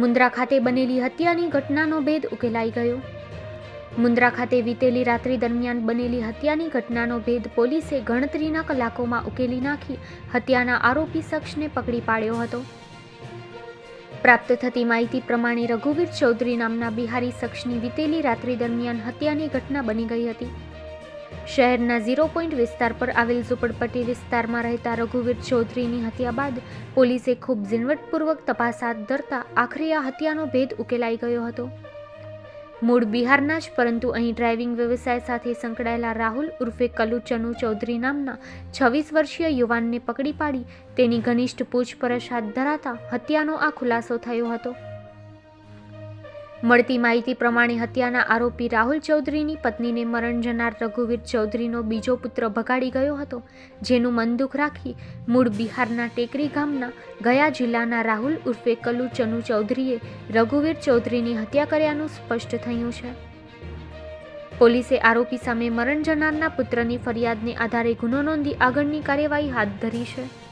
મુન્દ્રા ખાતે બનેલી હત્યાની ઘટનાનો ભેદ ઉકેલાઈ ગયો. મુન્દ્રા ખાતે વીતેલી રાત્રિ દરમિયાન બનેલી હત્યાની ઘટનાનો ભેદ પોલીસે ગણતરીના કલાકોમાં ઉકેલી નાખી હત્યાના આરોપી શખ્સને પકડી પાડ્યો હતો. પ્રાપ્ત થતી માહિતી પ્રમાણે રઘુવીર ચૌધરી નામના બિહારી શખ્સની વીતેલી રાત્રિ દરમિયાન હત્યાની ઘટના બની ગઈ હતી. શહેરના ઝીરો પોઈન્ટ વિસ્તાર પર આવેલ ઝુંપડપટ્ટી વિસ્તારમાં રહેતા રઘુવીર ચૌધરીની હત્યા બાદ પોલીસે ખૂબ ઝીણવટપૂર્વક તપાસ હાથ ધરતા આખરે આ હત્યાનો ભેદ ઉકેલાઈ ગયો હતો. મૂળ બિહારના જ, પરંતુ અહીં ડ્રાઇવિંગ વ્યવસાય સાથે સંકળાયેલા રાહુલ ઉર્ફે કલુ ચનુ ચૌધરી નામના છવ્વીસ વર્ષીય યુવાનને પકડી પાડી તેની ઘનિષ્ઠ પૂછપરછ હાથ ધરાતા હત્યાનો આ ખુલાસો થયો હતો. મળતી માહિતી પ્રમાણે હત્યાના આરોપી રાહુલ ચૌધરીની પત્નીને મરણ જનાર રઘુવીર ચૌધરીનો બીજો પુત્ર ભગાડી ગયો હતો, જેનું મન દુઃખ રાખી મૂળ બિહારના ટેકરી ગામના ગયા જિલ્લાના રાહુલ ઉર્ફે કલ્લુ ચનુ ચૌધરીએ રઘુવીર ચૌધરીની હત્યા કર્યાનું સ્પષ્ટ થયું છે. પોલીસે આરોપી સામે મરણ જનારના પુત્રની ફરિયાદને આધારે ગુનો નોંધી આગળની કાર્યવાહી હાથ ધરી છે.